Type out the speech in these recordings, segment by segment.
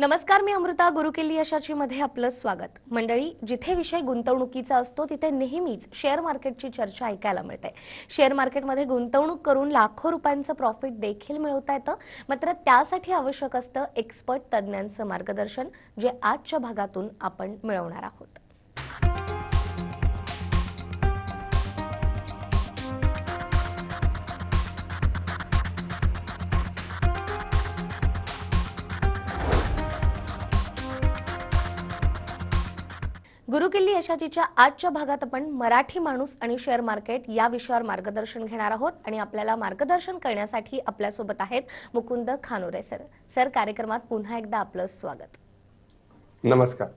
नमस्कार मी अमृता गुरुकिल्ली यशाची मध्ये आपलं स्वागत. मंडळी जिथे विषय गुंतवणुकीचा असतो तिथे नेहमीच शेअर मार्केटची चर्चा ऐकायला मिळते. शेअर मार्केटमध्ये गुंतवणूक करून लाखो रुपयांचं प्रॉफिट देखील मिळवता येतं. मात्र त्यासाठी आवश्यक असतं एक्सपर्ट तज्ज्ञांचं मार्गदर्शन जे आजच्या भागातून आपण मिळवणार आहोत. गुरुकिल्ली यशाचीच्या आजच्या भागात आपण मराठी माणूस आणि शेअर मार्केट या विषयावर मार्गदर्शन घेणार आहोत आणि आपल्याला मार्गदर्शन करण्यासाठी आपल्यासोबत आहेत मुकुंद खानोरे सर. सर कार्यक्रमात पुन्हा एकदा आपलं स्वागत. नमस्कार.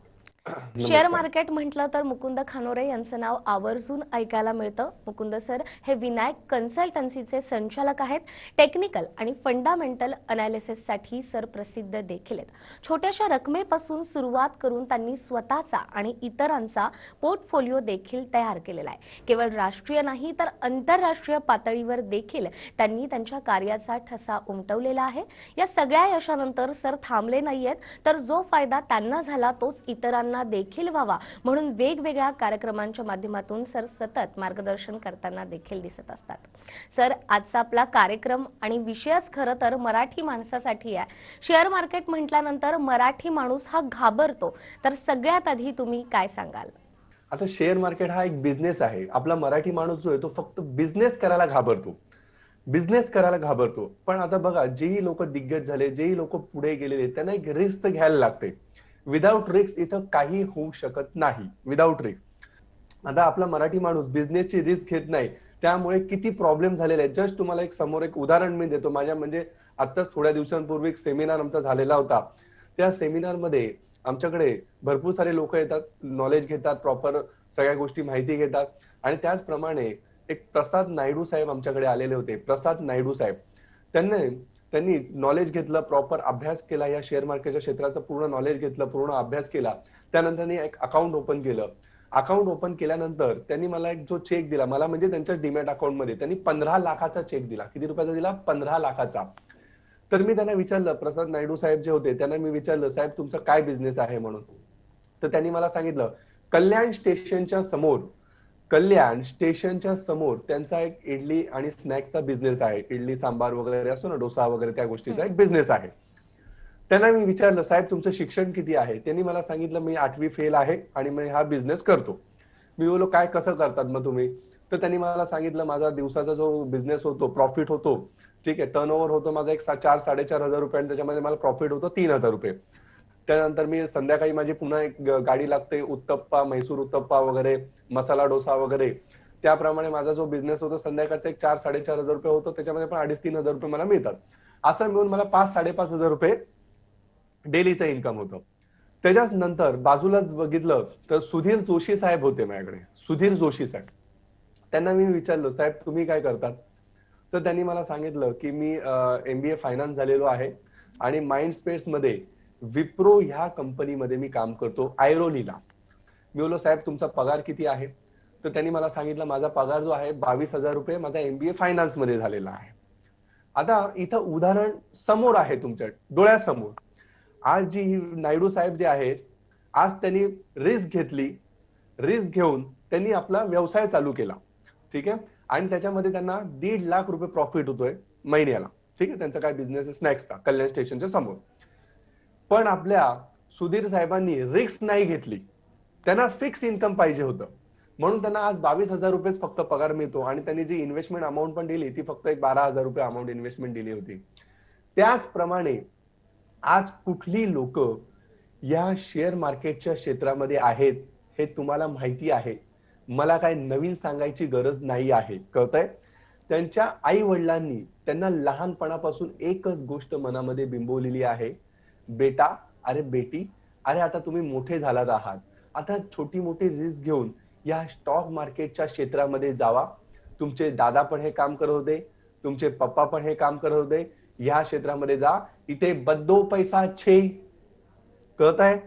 शेअर मार्केट म्हटलं तर मुकुंद खानोरे यांचं नाव आवर्जून ऐकायला मिळतं. मुकुंद सर हे विनायक कन्सल्टन्सीचे संचालक आहेत. टेक्निकल आणि फंडामेंटल अनालिसिससाठी सर प्रसिद्ध देखील आहेत. छोट्याशा रकमेपासून सुरुवात करून त्यांनी स्वतःचा आणि इतरांचा पोर्टफोलिओ देखील तयार केलेला आहे. केवळ राष्ट्रीय नाही तर आंतरराष्ट्रीय पातळीवर देखील त्यांनी त्यांच्या कार्याचा ठसा उमटवलेला आहे. या सगळ्या यशानंतर सर थांबले नाहीयेत तर जो फायदा त्यांना झाला तोच इतरांना देखील व्हावा म्हणून वेगवेगळ्या कार्यक्रमांच्या माध्यमातून सर सतत मार्गदर्शन करताना देखील दिसत असतात. सर आजचा आपला कार्यक्रम आणि विषयच खरं तर मराठी माणसासाठी आहे. शेअर मार्केट म्हटल्यानंतर मराठी माणूस हा घाबरतो. तर सगळ्यात आधी तुम्ही काय सांगाल? आता शेअर मार्केट हा एक बिझनेस आहे. आपला मराठी माणूस जो आहे तो फक्त बिझनेस करायला घाबरतो. बिझनेस करायला घाबरतो. पण आता बघा जेही लोक दिग्गज झाले जेही लोक पुढे गेलेले त्यांना एक रिस्क घ्यायला लागते. विदाऊट रिस्क इथं काही होऊ शकत नाही. विदाऊट रिस्क आता आपला मराठी माणूस बिझनेसची रिस्क घेत नाही. त्यामुळे किती प्रॉब्लेम झालेले आहेत. जस्ट तुम्हाला एक समोर एक उदाहरण मी देतो. माझ्या म्हणजे आत्ताच थोड्या दिवसांपूर्वी एक सेमिनार आमचा झालेला होता. त्या सेमिनारमध्ये आमच्याकडे भरपूर सारे लोक येतात. नॉलेज घेतात प्रॉपर सगळ्या गोष्टी माहिती घेतात. आणि त्याचप्रमाणे एक प्रसाद नायडू साहेब आमच्याकडे आलेले होते. प्रसाद नायडू साहेब. त्यांनी त्यांनी नॉलेज घेतलं प्रॉपर अभ्यास केला या शेअर मार्केटच्या क्षेत्राचं पूर्ण नॉलेज घेतलं पूर्ण अभ्यास केला. त्यानंतर त्यांनी एक अकाउंट ओपन केलं. अकाउंट ओपन केल्यानंतर त्यांनी मला एक जो चेक दिला मला म्हणजे त्यांच्या डिमॅट अकाउंटमध्ये त्यांनी पंधरा लाखाचा चेक दिला. किती रुपयाचा दिला? पंधरा लाखाचा. तर मी त्यांना विचारलं प्रसाद नायडू साहेब जे होते त्यांना मी विचारलं साहेब तुमचा काय बिझनेस आहे म्हणून? तर त्यांनी मला सांगितलं कल्याण स्टेशनच्या समोर कल्याण स्टेशनच्या समोर त्यांचा एक इडली आणि स्नॅक्सचा बिझनेस आहे. इडली सांबार वगैरे असतो ना डोसा वगैरे त्या गोष्टीचा एक बिझनेस आहे. त्यांना मी विचारलं साहेब तुमचं शिक्षण किती आहे? त्यांनी मला सांगितलं मी आठवी फेल आहे आणि मी हा बिझनेस करतो. मी बोलो काय कसं करतात मग तुम्ही? तर त्यांनी मला सांगितलं माझा दिवसाचा जो बिझनेस होतो प्रॉफिट होतो ठीक आहे टर्न ओव्हर होतो माझा एक चार साडेचार हजार रुपये आणि त्याच्यामध्ये मला प्रॉफिट होतो तीन हजार रुपये. त्यानंतर मी संध्याकाळी माझी पुन्हा एक गाडी लागते उत्तप्पा म्हैसूर उत्तप्पा वगैरे मसाला डोसा वगैरे. त्याप्रमाणे माझा जो बिझनेस होतो संध्याकाळचा एक चार साडेचार हजार रुपये होतो त्याच्यामध्ये पण अडीच तीन हजार रुपये मला मिळतात. असं मिळून मला पाच साडेपाच हजार रुपये डेलीचं इन्कम होतं. त्याच्याच नंतर बाजूलाच बघितलं तर सुधीर जोशी साहेब होते माझ्याकडे. सुधीर जोशी साहेब. त्यांना मी विचारलो साहेब तुम्ही काय करतात? तर त्यांनी मला सांगितलं की मी एमबीए फायनान्स झालेलो आहे आणि माइंड स्पेस मध्ये विप्रो ह्या कंपनीमध्ये मी काम करतो आयरोलीला. मी बोललो साहेब तुमचा पगार किती आहे? तर त्यांनी मला सांगितलं माझा पगार जो आहे बावीस हजार रुपये माझा एमबीए फायनान्समध्ये झालेला आहे. आता इथं उदाहरण समोर आहे तुमच्या डोळ्यासमोर. आज जी नायडू साहेब जे आहेत आज त्यांनी रिस्क घेतली. रिस्क घेऊन त्यांनी आपला व्यवसाय चालू केला. ठीक आहे? आणि त्याच्यामध्ये त्यांना दीड लाख रुपये प्रॉफिट होतोय महिन्याला. ठीक आहे? त्यांचा काय बिझनेस स्नॅक्सचा कल्याण स्टेशनच्या समोर. पण आपल्या सुधीर साहेबांनी रिस्क नाही घेतली. त्यांना फिक्स इन्कम पाहिजे होतं. म्हणून त्यांना आज बावीस हजार रुपयेच फक्त पगार मिळतो आणि त्यांनी जी इन्व्हेस्टमेंट अमाऊंट पण दिली ती फक्त एक बारा हजार रुपये अमाऊंट इन्व्हेस्टमेंट दिली होती. त्याचप्रमाणे आज कुठली लोक या शेअर मार्केटच्या क्षेत्रामध्ये आहेत हे तुम्हाला माहिती आहे. मला काय नवीन सांगायची गरज नाही आहे. कळतंय? त्यांच्या आई वडिलांनी त्यांना लहानपणापासून एकच गोष्ट मनामध्ये बिंबवलेली आहे. बेटा अरे बेटी अरे आता तुम्ही मोठे झालात आहात. आता छोटी मोठी रिस्क घेऊन या स्टॉक मार्केटच्या क्षेत्रामध्ये जावा. तुमचे दादा पण हे काम करत होते तुमचे पप्पा पण हे काम करत होते. या क्षेत्रामध्ये जा इथे बद्दो पैसा छे. कळत आहे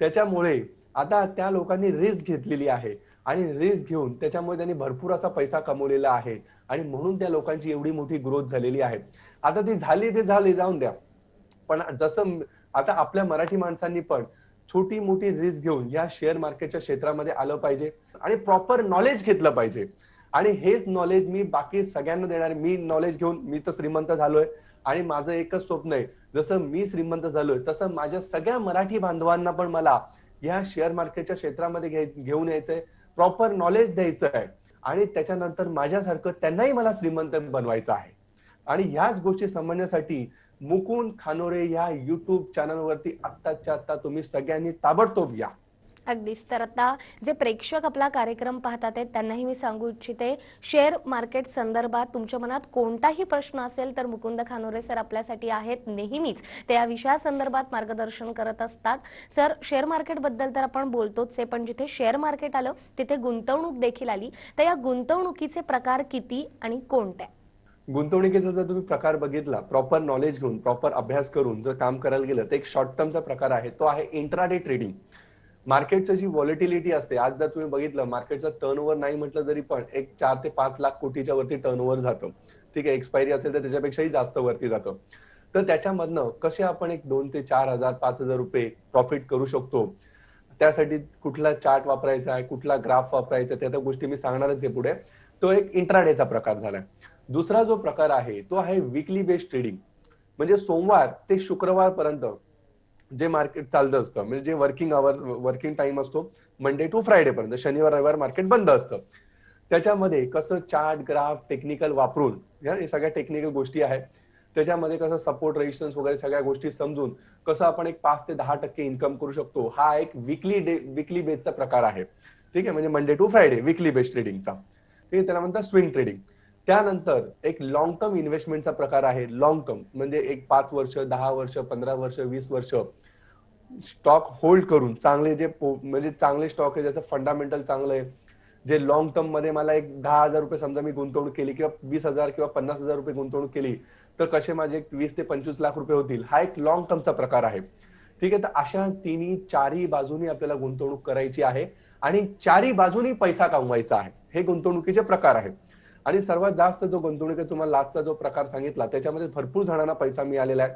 त्याच्यामुळे आता त्या लोकांनी रिस्क घेतलेली आहे आणि रिस्क घेऊन त्याच्यामुळे त्यांनी भरपूर असा पैसा कमवलेला आहे आणि म्हणून त्या लोकांची एवढी मोठी ग्रोथ झालेली आहे. आता ती झाली ते झाली जाऊन द्या. पण जसं आता आपल्या मराठी माणसांनी पण छोटी मोठी रिस्क घेऊन या शेअर मार्केटच्या क्षेत्रामध्ये आलं पाहिजे आणि प्रॉपर नॉलेज घेतलं पाहिजे. आणि हेच नॉलेज मी बाकी सगळ्यांना देणार. मी नॉलेज घेऊन मी तर श्रीमंत झालोय आणि माझं एकच स्वप्न आहे. जसं मी श्रीमंत झालोय तसं माझ्या सगळ्या मराठी बांधवांना पण मला या शेअर मार्केटच्या क्षेत्रामध्ये घे- घेऊन यायचंय. प्रॉपर नॉलेज द्यायचं आहे. आणि त्याच्यानंतर माझ्यासारखं त्यांनाही मला श्रीमंत बनवायचं आहे. आणि ह्याच गोष्टी समजण्यासाठी मुकुंद खानोरे या युट्यूब चॅनलवरती आत्ताच्या आत्ता तुम्ही सगळ्यांनी ताबडतोब या. अगदीच. तर आता जे प्रेक्षक आपला कार्यक्रम पाहतात आहेत त्यांनाही मी सांगू इच्छिते शेअर मार्केट संदर्भात तुमच्या मनात कोणताही प्रश्न असेल तर मुकुंद खानोरे सर आपल्यासाठी आहेत नेहमीच. ते या विषयासंदर्भात मार्गदर्शन करत असतात. सर शेअर मार्केटबद्दल तर आपण बोलतोच आहे पण जिथे शेअर मार्केट आलं तिथे गुंतवणूक देखील आली. तर या गुंतवणुकीचे प्रकार किती आणि कोणत्या गुंतवणुकीचा जर तुम्ही प्रकार बघितला प्रॉपर नॉलेज घेऊन प्रॉपर अभ्यास करून जर काम करायला गेलं तर एक शॉर्ट टर्मचा प्रकार आहे. तो आहे इंट्राडे ट्रेडिंग मार्केटचं जी व्हॉलिटिलिटी असते आज जर तुम्ही बघितलं मार्केटचं टर्नओव्हर नाही म्हटलं तरी पण एक चार ते पाच लाख कोटीच्या वरती टर्नओव्हर जातं. ठीक आहे एक्सपायरी असेल तर त्याच्यापेक्षाही जास्त वरती जातं. तर त्याच्यामधनं कसे आपण एक दोन ते चार हजार पाच हजार रुपये प्रॉफिट करू शकतो? त्यासाठी कुठला चार्ट वापरायचा आहे कुठला ग्राफ वापरायचा त्या त्या गोष्टी मी सांगणारच आहे पुढे. तो एक इंट्राडेचा प्रकार झालाय. दुसरा जो प्रकार आहे तो आहे विकली बेस्ड ट्रेडिंग म्हणजे सोमवार ते शुक्रवार पर्यंत जे मार्केट चालतं असतं म्हणजे जे वर्किंग आवर वर्किंग टाइम असतो मंडे टू फ्रायडे पर्यंत शनिवार रविवार मार्केट बंद असतं. त्याच्यामध्ये कसं चार्ट ग्राफ टेक्निकल वापरून या हे सगळ्या टेक्निकल गोष्टी आहेत. त्याच्यामध्ये कसं सपोर्ट रेजिस्टन्स वगैरे सगळ्या गोष्टी समजून कसं आपण एक पाच ते दहा टक्के इन्कम करू शकतो हा एक विकली डे विकली बेसचा प्रकार आहे. ठीक आहे म्हणजे Monday to Friday weekly based ट्रेडिंगचा ठीक आहे त्याला म्हणतात स्विंग ट्रेडिंग त्यानंतर एक लॉंग टर्म इन्व्हेस्टमेंटचा प्रकार आहे. लॉंग टर्म म्हणजे एक पाच वर्ष दहा वर्ष पंधरा वर्ष वीस वर्ष स्टॉक होल्ड करून चांगले जे पो- म्हणजे चांगले स्टॉक आहे ज्याचं फंडामेंटल चांगलं आहे जे लॉंग टर्ममध्ये मला एक दहा हजार रुपये समजा मी गुंतवणूक केली किंवा वीस हजार किंवा पन्नास हजार रुपये गुंतवणूक केली तर कसे माझे एक वीस ते पंचवीस लाख रुपये होतील? हा एक लॉंग टर्मचा प्रकार आहे. ठीक आहे तर अशा तिन्ही चारही बाजूनी आपल्याला गुंतवणूक करायची आहे आणि चारही बाजूनी पैसा कमवायचा आहे. हे गुंतवणुकीचे प्रकार आहेत. आणि सर्वात जास्त जो गुंतवणूक आहे तुम्हाला लास्टचा जो प्रकार सांगितला त्याच्यामध्ये भरपूर जणांना पैसा मिळालेला आहे.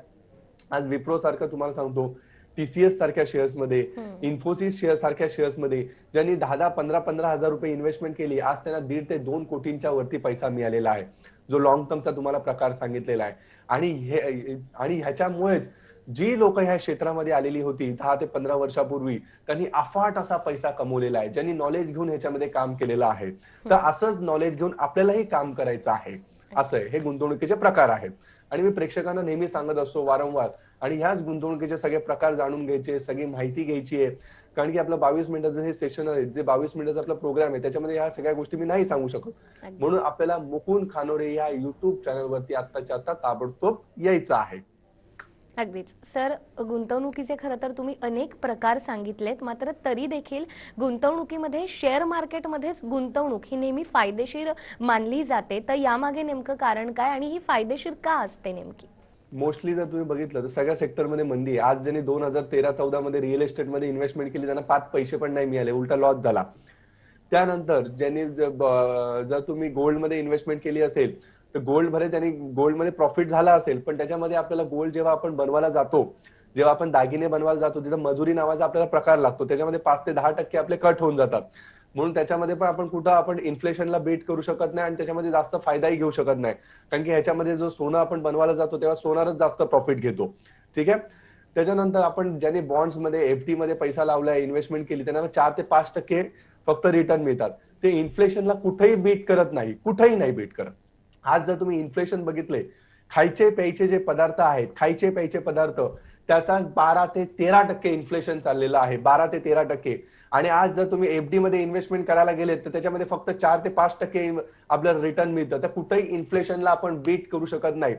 आज विप्रो सारखं तुम्हाला सांगतो टीसीएस सारख्या शेअर्समध्ये. इन्फोसिस शेअर सारख्या शेअर्समध्ये ज्यांनी दहा दहा पंधरा पंधरा हजार रुपये इन्व्हेस्टमेंट केली आज त्यांना दीड ते दोन कोटींच्या वरती पैसा मिळालेला आहे. जो लॉंग टर्मचा तुम्हाला प्रकार सांगितलेला आहे. आणि हे आणि ह्याच्यामुळेच जी लोक ह्या क्षेत्रामध्ये आलेली होती दहा ते पंधरा वर्षापूर्वी त्यांनी अफाट असा पैसा कमवलेला आहे ज्यांनी नॉलेज घेऊन ह्याच्यामध्ये काम केलेलं आहे. तर असंच नॉलेज घेऊन आपल्यालाही काम करायचं आहे. असं आहे. हे गुंतवणुकीचे प्रकार आहेत. आणि मी प्रेक्षकांना नेहमी सांगत असतो वारंवार आणि ह्याच गुंतवणुकीचे सगळे प्रकार जाणून घ्यायचे सगळी माहिती घ्यायची आहे. कारण की आपलं बावीस मिनिटाचं हे सेशन आहे जे बावीस मिनिटाचा आपला प्रोग्राम आहे त्याच्यामध्ये ह्या सगळ्या गोष्टी मी नाही सांगू शकत. म्हणून आपल्याला मुकुंद खानोरे या युट्यूब चॅनलवरती आत्ताच्या आता ताबडतोब यायचं आहे. अगदीच. सर गुंतवणुकीचे खरं तर तुम्ही अनेक प्रकार सांगितलेत मात्र तरी देखील गुंतवणुकीमध्ये शेअर मार्केटमध्येच गुंतवणूक ही नेहमी फायदेशीर मानली जाते. तर यामागे नेमकं कारण काय आणि ही फायदेशीर का असते नेमकी? मोस्टली जर तुम्ही बघितलं तर सगळ्या सेक्टरमध्ये मंदी आहे. आज ज्यांनी दोन हजार तेरा चौदा मध्ये रिअल एस्टेटमध्ये इन्व्हेस्टमेंट केली त्यांना पाच पैसे पण नाही मिळाले. उलटा लॉस झाला. त्यानंतर ज्यांनी जर तुम्ही गोल्डमध्ये इन्व्हेस्टमेंट केली असेल तर गोल्डमध्ये त्यांनी गोल्डमध्ये प्रॉफिट झाला असेल पण त्याच्यामध्ये आपल्याला गोल्ड जेव्हा आपण बनवायला जातो जेव्हा आपण दागिने बनवायला जातो तिथं मजुरी नावाचा आपल्याला प्रकार लागतो. त्याच्यामध्ये पाच ते दहा टक्के आपले कट होऊन जातात. म्हणून त्याच्यामध्ये पण आपण कुठं आपण इन्फ्लेशनला बीट करू शकत नाही आणि त्याच्यामध्ये जास्त फायदाही घेऊ शकत नाही. कारण की ह्याच्यामध्ये जो सोनं आपण बनवायला जातो तेव्हा सोनारच जास्त प्रॉफिट घेतो. ठीक आहे? त्याच्यानंतर आपण ज्यांनी बॉन्ड्समध्ये एफडी मध्ये पैसा लावलाय इन्व्हेस्टमेंट केली त्यांना चार ते पाच टक्के फक्त रिटर्न मिळतात. ते इन्फ्लेशनला कुठेही बीट करत नाही. कुठेही नाही बीट करत. आज जर तुम्ही इन्फ्लेशन बघितले खायचे प्यायचे जे पदार्थ आहेत खायचे प्यायचे पदार्थ त्याचा बारा ते तेरा टक्के इन्फ्लेशन चाललेलं आहे बारा ते तेरा टक्के. आणि आज जर तुम्ही एफडी मध्ये इन्व्हेस्टमेंट करायला गेले तर त्याच्यामध्ये फक्त चार ते पाच टक्के आपल्याला रिटर्न मिळतं. तर कुठेही इन्फ्लेशनला आपण बीट करू शकत नाही.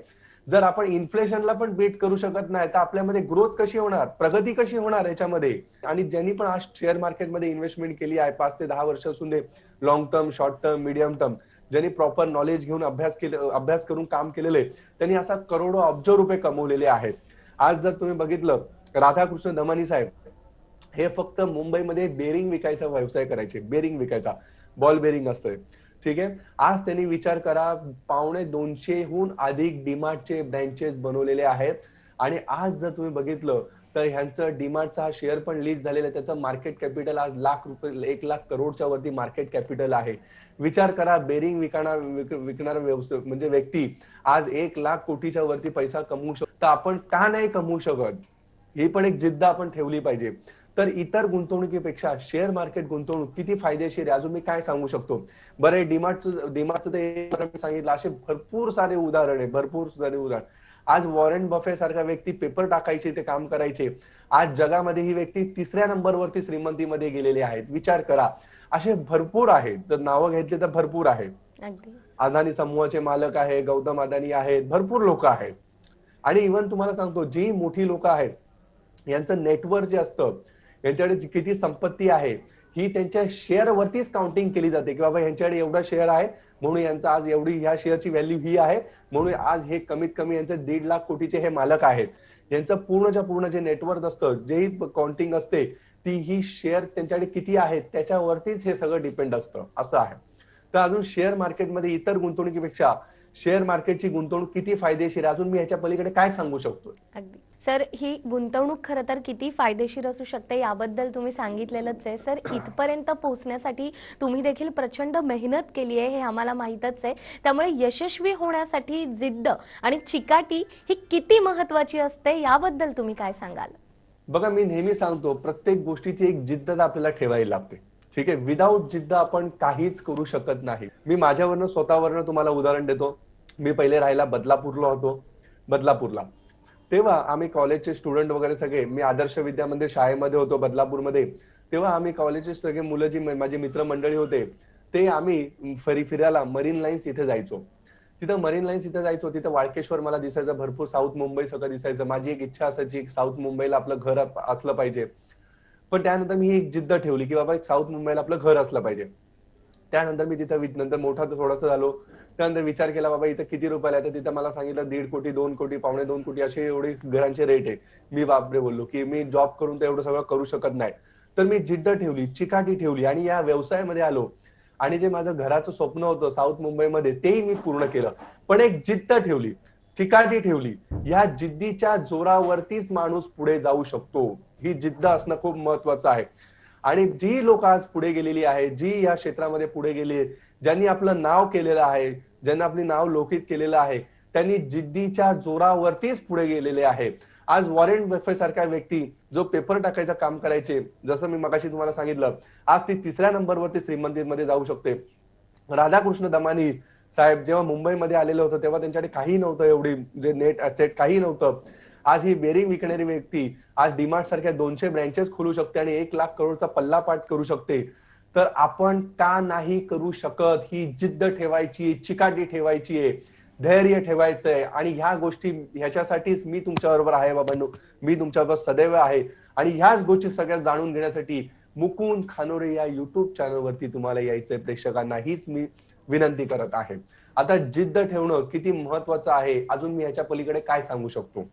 जर आपण इन्फ्लेशनला पण बीट करू शकत नाही तर आपल्यामध्ये ग्रोथ कशी होणार? प्रगती कशी होणार याच्यामध्ये? आणि ज्यांनी पण आज शेअर मार्केटमध्ये इन्व्हेस्टमेंट केली आहे पाच ते दहा वर्ष असून दे long term short term medium term ज्यांनी प्रॉपर नॉलेज घेऊन अभ्यास केले अभ्यास करून काम केलेले त्यांनी असा करोडो अब्ज रुपये कमवलेले आहेत. आज जर तुम्ही बघितलं राधाकृष्ण दमानी साहेब हे फक्त मुंबईमध्ये बेरिंग विकायचा व्यवसाय करायचे बेरिंग विकायचा बॉल बेरिंग असतंय. ठीक आहे? आज त्यांनी विचार करा पावणे दोनशेहून अधिक डीमार्टचे ब्रँचेस बनवलेले आहेत. आणि आज जर तुम्ही बघितलं तर ह्यांचं डीमार्टचा हा शेअर पण लिस्ट झालेला आहे. त्याचं मार्केट कॅपिटल आज लाख रुपये एक लाख करोडच्या वरती मार्केट कॅपिटल आहे. विचार करा बेरिंग विकणार विकणार विकणारा व्यवसाय म्हणजे व्यक्ती आज एक लाख कोटीच्या वरती पैसा कमवू शकतो तर आपण का नाही कमवू शकत? ही पण एक जिद्द आपण ठेवली पाहिजे. तर इतर गुंतवणुकीपेक्षा शेअर मार्केट गुंतवणूक किती फायदेशीर आहे? अजून मी काय सांगू शकतो? बरं हे डीमार्टचं डीमार्टचं ते सांगितलं. असे भरपूर सारे उदाहरण आहे भरपूर सारे उदाहरण. आज वॉरेन बफे सारखा व्यक्ती पेपर टाकायचे ते काम करायचे. आज जगामध्ये ही व्यक्ती तिसऱ्या नंबरवरती श्रीमंतीमध्ये गेलेली आहेत. विचार करा. असे भरपूर आहेत. जर नावं घेतली तर भरपूर आहेत. अदानी समूहाचे मालक आहे गौतम अदानी आहेत भरपूर लोक आहेत. आणि इव्हन तुम्हाला सांगतो जी मोठी लोक आहेत यांचं नेटवर्क जे असतं यांच्याकडे किती संपत्ती आहे ही त्यांच्या शेअर वरतीच काउंटिंग केली जाते की बाबा यांच्याकडे एवढा शेअर आहे म्हणून यांचं आज एवढी ह्या शेअरची व्हॅल्यू ही आहे. म्हणून आज हे कमीत कमी यांचे दीड लाख कोटीचे हे मालक आहेत. यांचं पूर्णच्या पूर्ण जे नेटवर्क असतं जे काउंटिंग असते ती ही शेअर त्यांच्याकडे किती आहेत त्याच्यावरतीच हे सगळं डिपेंड असतं असं आहे. तर अजून शेअर मार्केटमध्ये इतर गुंतवणुकीपेक्षा शेअर मार्केटची गुंतवणूक किती फायदेशीर आहे? अजून मी ह्याच्या पलीकडे काय सांगू शकतो सर ही गुंतवणूक खरं तर किती फायदेशीर असू शकते याबद्दल तुम्ही सांगितलेलंच आहे. सर इथपर्यंत पोहोचण्यासाठी तुम्ही देखील प्रचंड मेहनत केली आहे हे आम्हाला माहीतच आहे. त्यामुळे यशस्वी होण्यासाठी जिद्द आणि चिकाटी ही किती महत्वाची असते याबद्दल तुम्ही काय सांगाल? बघा मी नेहमी सांगतो प्रत्येक गोष्टीची एक जिद्द आपल्याला ठेवायला लागते. ठीक आहे? विदाऊट जिद्द आपण काहीच करू शकत नाही. मी माझ्यावरनं स्वतःवरनं तुम्हाला उदाहरण देतो. मी पहिले राहायला बदलापूरला होतो. बदलापूरला. तेव्हा आम्ही कॉलेजचे स्टुडंट वगैरे सगळे मी आदर्श विद्यामध्ये शाळेमध्ये होतो बदलापूरमध्ये. तेव्हा आम्ही कॉलेजचे सगळे मुलं जी माझी मित्रमंडळी होते ते आम्ही फरी फिरायला मरीन लाईन्स इथे जायचो. तिथं मरीन लाईन्स इथे जायचो तिथं वाळकेश्वर मला दिसायचं भरपूर साऊथ मुंबई सगळं दिसायचं. माझी एक इच्छा असायची साऊथ मुंबईला आपलं घर असलं पाहिजे. पण त्यानंतर मी एक जिद्द ठेवली की बाबा एक साऊथ मुंबईला आपलं घर असलं पाहिजे. त्यानंतर मी तिथं नंतर मोठा थोडासा झालो. त्यानंतर विचार केला बाबा इथं किती रुपयाला तर तिथं मला सांगितलं दीड कोटी दोन कोटी पावणे दोन कोटी असे एवढे घरांचे रेट आहे. मी बापरे बोललो की मी जॉब करून तर एवढं सगळं करू शकत नाही. तर मी जिद्द ठेवली चिकाटी ठेवली आणि या व्यवसायामध्ये आलो. आणि जे माझं घराचं स्वप्न होतं साऊथ मुंबईमध्ये तेही मी पूर्ण केलं. पण एक जिद्द ठेवली चिकाटी ठेवली या जिद्दीच्या जोरावरतीच माणूस पुढे जाऊ शकतो. ही जिद्द असणं खूप महत्वाचं आहे. आणि जी लोक आज पुढे गेलेली आहे जी या क्षेत्रामध्ये पुढे गेली आहे, ज्यांनी आपलं नाव केलेलं आहे ज्यांनी आपली नाव लोकित केलेलं आहे त्यांनी जिद्दीच्या जोरावरतीच पुढे गेलेले आहे. आज वॉरेन बफे सारख्या व्यक्ती जो पेपर टाकायचं काम करायचे जसं मी मगाशी तुम्हाला सांगितलं आज ती तिसऱ्या नंबरवरती श्रीमंदिरमध्ये जाऊ शकते. राधाकृष्ण दमानी साहेब जेव्हा मुंबईमध्ये आलेलं होतं तेव्हा त्यांच्याकडे काही नव्हतं एवढी जे नेट असेट काही नव्हतं. आज ही बेरिंग विकणारी व्यक्ती आज डीमार्ट सारख्या दोनशे ब्रँचेस खोलू शकते आणि एक लाख करोडचा पल्ला पाठ करू शकते. तर आपण का नाही करू शकत? ही जिद्द ठेवायची चिकाटी ठेवायची आहे धैर्य ठेवायचंय. आणि ह्या गोष्टी ह्याच्यासाठीच मी तुमच्या बरोबर आहे बाबांनो. मी तुमच्याबरोबर सदैव आहे. आणि ह्याच गोष्टी सगळ्या जाणून घेण्यासाठी मुकुंद खानोरे या युट्यूब चॅनलवरती तुम्हाला यायचंय. प्रेक्षकांना हीच मी विनंती करत आहे. आता जिद्द ठेवणं किती महत्वाचं आहे? अजून मी ह्याच्या पलीकडे काय सांगू शकतो?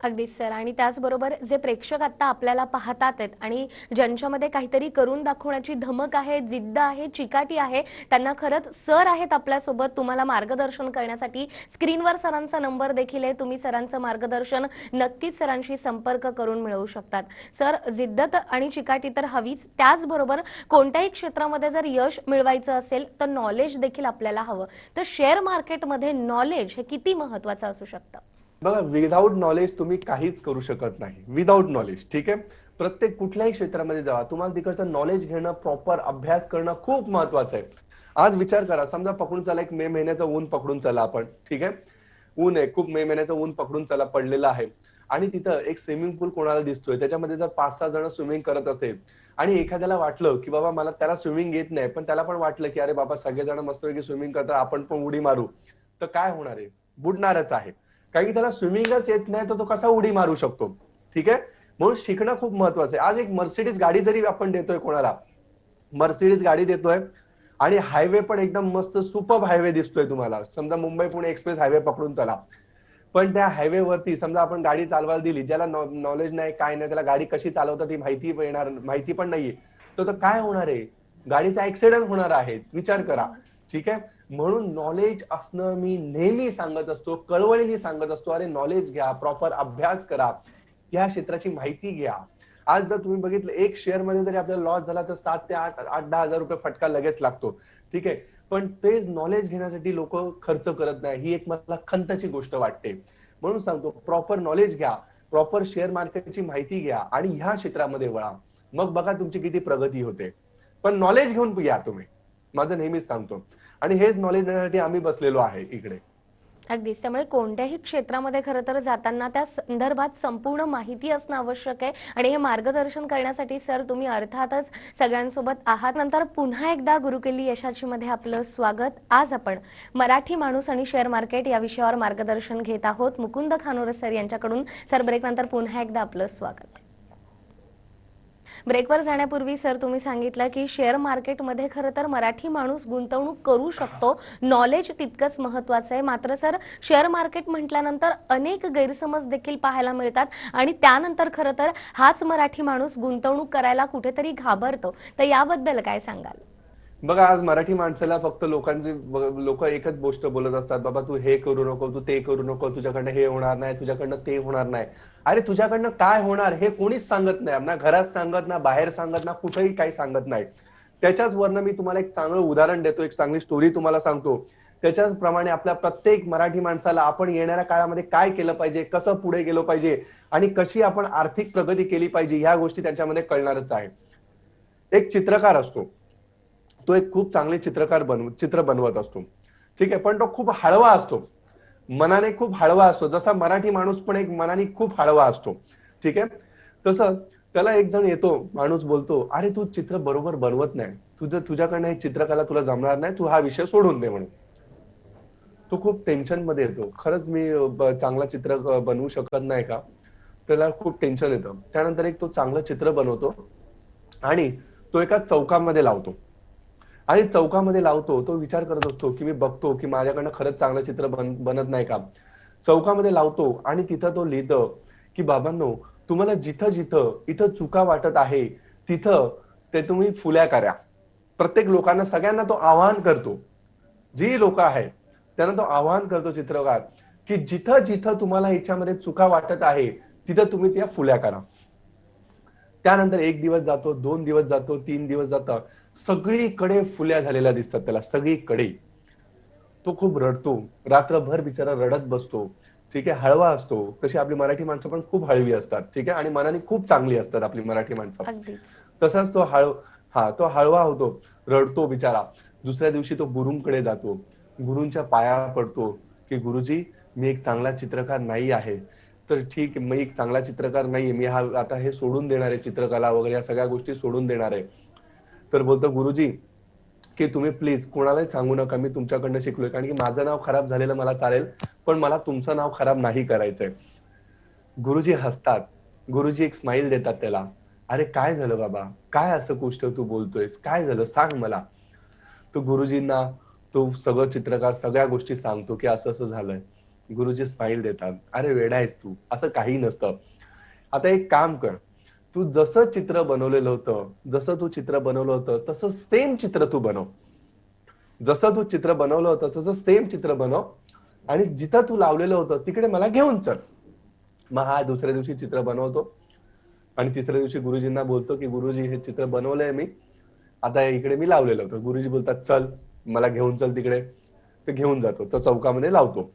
अगदीच सर. आणि त्याचबरोबर जे प्रेक्षक आता आपल्याला पाहतात आहेत आणि ज्यांच्यामध्ये काहीतरी करून दाखवण्याची धमक आहे जिद्द आहे चिकाटी आहे त्यांना खरंच सर आहेत आपल्यासोबत तुम्हाला मार्गदर्शन करण्यासाठी. स्क्रीनवर सरांचा नंबर देखील आहे. तुम्ही सरांचं मार्गदर्शन नक्कीच सरांशी संपर्क करून मिळवू शकतात. सर जिद्दत आणि चिकाटी तर हवीच. त्याचबरोबर कोणत्याही क्षेत्रामध्ये जर यश मिळवायचं असेल तर नॉलेज देखील आपल्याला हवं. तर शेअर मार्केटमध्ये नॉलेज हे किती महत्वाचं असू शकतं? बघा विदाऊट नॉलेज तुम्ही काहीच करू शकत नाही. विदाऊट नॉलेज ठीक आहे? प्रत्येक कुठल्याही क्षेत्रामध्ये जावा तुम्हाला तिकडचं नॉलेज घेणं प्रॉपर अभ्यास करणं खूप महत्वाचं आहे. आज विचार करा समजा पकडून चला एक मे महिन्याचं ऊन पकडून चला आपण ठीक आहे? ऊन आहे खूप मे महिन्याचं ऊन पकडून चला पडलेलं आहे. आणि तिथं एक स्विमिंग पूल कोणाला दिसतोय त्याच्यामध्ये जर पाच सहा जण स्विमिंग करत असेल आणि एखाद्याला वाटलं की बाबा मला त्याला स्विमिंग येत नाही पण त्याला पण वाटलं की अरे बाबा सगळेजण मस्तपैकी स्विमिंग करतात आपण पण उडी मारू. तर काय होणार आहे? बुडणारच आहे. कारण की त्याला स्विमिंगच येत नाही तर तो कसा उडी मारू शकतो? ठीक आहे? म्हणून शिकणं खूप महत्वाचं आहे. आज एक मर्सिडीज गाडी जरी आपण देतोय कोणाला मर्सिडीज गाडी देतोय आणि हायवे पण एकदम मस्त सुपर हायवे दिसतोय तुम्हाला. समजा मुंबई पुणे एक्सप्रेस हायवे पकडून चला. पण त्या हायवे वरती समजा आपण गाडी चालवायला दिली ज्याला नॉलेज नाही काय नाही त्याला गाडी कशी चालवतात ती माहिती येणार माहिती पण नाहीये. तर तो काय होणार आहे? गाडीचा ऍक्सिडेंट होणार आहे. विचार करा. ठीक आहे? म्हणून नॉलेज असणं मी नेहमी सांगत असतो कळवळीने सांगत असतो. अरे नॉलेज घ्या प्रॉपर अभ्यास करा. या क्षेत्राची माहिती घ्या. आज जर तुम्ही बघितलं एक शेअरमध्ये जरी आपल्याला लॉस झाला तर सात ते आठ आठ दहा हजार रुपये फटका लगेच लागतो. ठीक आहे? पण तेच नॉलेज घेण्यासाठी लोक खर्च करत नाही. ही एक मला खंतची गोष्ट वाटते. म्हणून सांगतो प्रॉपर नॉलेज घ्या. प्रॉपर शेअर मार्केटची माहिती घ्या आणि ह्या क्षेत्रामध्ये वळा. मग बघा तुमची किती प्रगती होते. पण नॉलेज घेऊन या तुम्ही. माझं नेहमीच सांगतो. आणि हेच नॉलेज देण्यासाठी आम्ही बसलेलो आहे इकडे. अगदीच. त्यामुळे कोणत्याही क्षेत्रामध्ये खरं तर जाताना त्या संदर्भात संपूर्ण माहिती असणं आवश्यक आहे. आणि हे मार्गदर्शन करण्यासाठी सर तुम्ही अर्थातच सगळ्यांसोबत आहात. नंतर पुन्हा एकदा गुरुकिल्ली यशाची मध्ये आपलं स्वागत. आज आपण मराठी माणूस आणि शेअर मार्केट या विषयावर मार्गदर्शन घेत आहोत. मुकुंद खानोरे सर यांच्याकडून. सर ब्रेक नंतर पुन्हा एकदा आपलं स्वागत. ब्रेकवर जाण्यापूर्वी सर तुम्ही सांगितलं की शेअर मार्केटमध्ये खरं तर मराठी माणूस गुंतवणूक करू शकतो. नॉलेज तितकंच महत्वाचं आहे. मात्र सर शेअर मार्केट म्हटल्यानंतर अनेक गैरसमज देखील पाहायला मिळतात आणि त्यानंतर खरं तर हाच मराठी माणूस गुंतवणूक करायला कुठेतरी घाबरतो. तर याबद्दल काय सांगाल? बघा आज मराठी माणसाला फक्त लोकांची लोक एकच गोष्ट बोलत असतात बाबा तू हे करू नको तू ते करू नको तुझ्याकडनं हे होणार नाही तुझ्याकडनं ते होणार नाही. अरे तुझ्याकडनं काय होणार हे कोणीच सांगत नाही. ना घरात सांगत ना बाहेर सांगत ना कुठेही काही सांगत नाही. त्याच्याच वरनं मी तुम्हाला एक चांगलं उदाहरण देतो एक चांगली स्टोरी तुम्हाला सांगतो. त्याच्याच प्रमाणे आपल्या प्रत्येक मराठी माणसाला आपण येणाऱ्या काळामध्ये काय केलं पाहिजे कसं पुढे गेलो पाहिजे आणि कशी आपण आर्थिक प्रगती केली पाहिजे ह्या गोष्टी त्यांच्यामध्ये कळणारच आहे. एक चित्रकार असतो. तो एक खूप चांगले चित्रकार बनव चित्र बनवत असतो. ठीक आहे पण तो खूप हळवा असतो. मनाने खूप हळवा असतो. जसा मराठी माणूस पण एक मनाने खूप हळवा असतो. ठीक आहे? तसं त्याला एक जण येतो माणूस बोलतो अरे तू चित्र बरोबर बनवत नाही. तुझं तुझ्याकडनं हे चित्रकला तुला जमणार नाही. तू हा विषय सोडून दे म्हणून. तो खूप टेन्शनमध्ये येतो. खरंच मी ब- चांगला चित्र बनवू शकत नाही का? त्याला खूप टेन्शन येतं. त्यानंतर एक तो चांगलं चित्र बनवतो आणि तो एका चौकामध्ये लावतो. आणि चौकामध्ये लावतो तो विचार करत असतो की मी बघतो की माझ्याकडनं खरंच चांगलं चित्र बन बनत नाही का? चौकामध्ये लावतो आणि तिथं तो लिहितं की बाबांनो तुम्हाला जिथं जिथं इथं चुका वाटत आहे तिथं ते तुम्ही फुल्या करा. प्रत्येक लोकांना सगळ्यांना तो आवाहन करतो. जी लोक आहेत त्यांना तो आवाहन करतो चित्रकार की जिथं जिथं तुम्हाला याच्यामध्ये चुका वाटत आहे तिथं तुम्ही त्या फुल्या करा. त्यानंतर एक दिवस जातो दोन दिवस जातो तीन दिवस जातं. सगळीकडे फुल्या झालेल्या दिसतात त्याला सगळीकडे. तो खूप रडतो. रात्रभर बिचारा रडत बसतो. ठीक आहे हळवा असतो. तशी आपली मराठी माणसं पण खूप हळवी असतात. ठीक आहे आणि मनाने खूप चांगली असतात आपली मराठी माणसं. तसाच तो हळ हा तो हळवा होतो. रडतो बिचारा. दुसऱ्या दिवशी तो गुरुंकडे जातो. गुरुंच्या पाया पडतो की गुरुजी मी एक चांगला चित्रकार नाही आहे. तर ठीक मी एक चांगला चित्रकार नाहीये. मी हा आता हे सोडून देणार आहे चित्रकला वगैरे या सगळ्या गोष्टी सोडून देणार. आहे तर बोलतो गुरुजी की तुम्ही प्लीज कोणालाही सांगू नका मी तुमच्याकडनं शिकलोय. कारण की माझं नाव खराब झालेलं मला चालेल पण मला तुमचं नाव खराब नाही करायचंय. गुरुजी हसतात. गुरुजी एक स्माइल देतात त्याला. अरे काय झालं बाबा? काय असं गोष्ट तू बोलतोयस? काय झालं? सांग मला. तो गुरुजींना तो सगळं चित्रकार सगळ्या गोष्टी सांगतो की असं असं झालंय. गुरुजी स्माइल देतात. अरे वेडा आहेस तू. असं काही नसतं. आता एक काम कर. तू जसं चित्र बनवलेलं होतं जसं तू चित्र बनवलं होतं तसं सेम चित्र तू बनव. जसं तू चित्र बनवलं होतं तसं सेम चित्र बनव. आणि जिथं तू लावलेलं होतं तिकडे मला घेऊन चल. मग हा दुसऱ्या दिवशी चित्र बनवतो. आणि तिसऱ्या दिवशी गुरुजींना बोलतो की गुरुजी हे चित्र बनवलंय मी. आता इकडे मी लावलेलं होतं. गुरुजी बोलतात चल मला घेऊन चल तिकडे. ते घेऊन जातो. तो चौकामध्ये लावतो.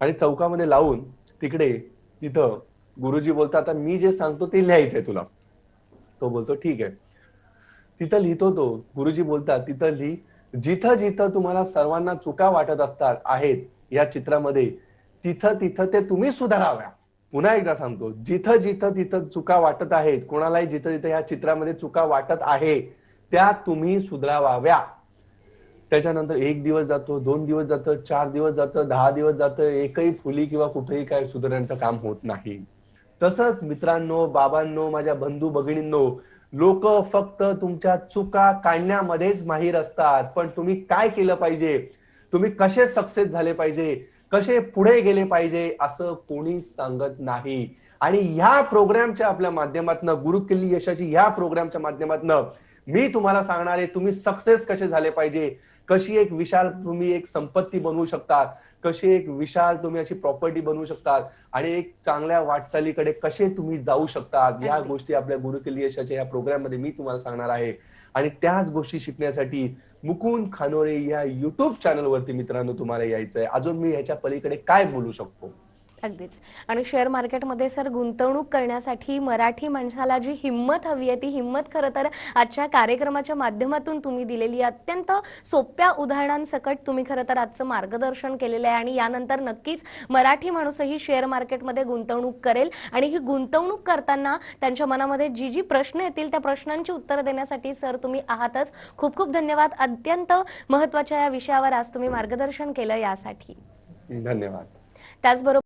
आणि चौकामध्ये लावून तिकडे तिथं गुरुजी बोलतात आता मी जे सांगतो ते लिहायचंय तुला. तो बोलतो ठीक आहे. तिथं लिहितो तो. गुरुजी बोलतात तिथं लिही. जिथं जिथं तुम्हाला सर्वांना चुका वाटत असतात आहेत या चित्रामध्ये तिथं तिथं ते तुम्ही सुधाराव्या. पुन्हा एकदा सांगतो जिथं जिथं तिथं चुका वाटत आहेत कोणालाही जिथं जिथं या चित्रामध्ये चुका वाटत आहे त्या तुम्ही सुधाराव्या. त्याच्यानंतर एक दिवस जातो दोन दिवस जातं चार दिवस जातं दहा दिवस जातं एकही फुली किंवा कुठेही काय सुधारण्याचं काम होत नाही. तसंच मित्रांनो बाबांनो माझ्या बंधू भगिनींनो लोक फक्त तुमच्या चुका काढण्यामध्येच माहीर असतात. पण तुम्ही काय केलं पाहिजे? तुम्ही कसे सक्सेस झाले पाहिजे? कसे पुढे गेले पाहिजे? असं कोणी सांगत नाही. आणि ह्या प्रोग्रामच्या आपल्या माध्यमातून गुरुकिल्ली यशाची ह्या प्रोग्रामच्या माध्यमातून मी तुम्हाला सांगणार आहे तुम्ही सक्सेस कसे झाले पाहिजे? कशी एक विशाल तुम्ही एक संपत्ती बनवू शकता? कशी एक विशाल तुम्ही अशी प्रॉपर्टी बनवू शकतात आणि एक चांगल्या वाटचालीकडे कसे तुम्ही जाऊ शकतात या. गोष्टी आपल्या गुरुकुल यशाच्या या प्रोग्राममध्ये मी तुम्हाला सांगणार आहे. आणि त्याच गोष्टी शिकण्यासाठी मुकुंद खानोरे या युट्यूब चॅनलवरती मित्रांनो तुम्हाला यायचंय. अजून मी ह्याच्या पलीकडे काय बोलू शकतो? अगदीच. आणि शेअर मार्केटमध्ये सर गुंतवणूक करण्यासाठी मराठी माणसाला जी हिंमत हवी आहे ती हिंमत खरं तर आजच्या कार्यक्रमाच्या माध्यमातून तुम्ही दिलेली. अत्यंत सोप्या उदाहरणांसकट तुम्ही खरं तर आजचं मार्गदर्शन केलेलं आहे आणि यानंतर नक्कीच मराठी माणूसही शेअर मार्केटमध्ये गुंतवणूक करेल. आणि ही गुंतवणूक करताना त्यांच्या मनामध्ये जी जी प्रश्न येतील त्या प्रश्नांची उत्तरं देण्यासाठी सर तुम्ही आहातच. खूप खूप धन्यवाद. अत्यंत महत्त्वाच्या या विषयावर आज तुम्ही मार्गदर्शन केलं यासाठी. धन्यवाद. त्याचबरोबर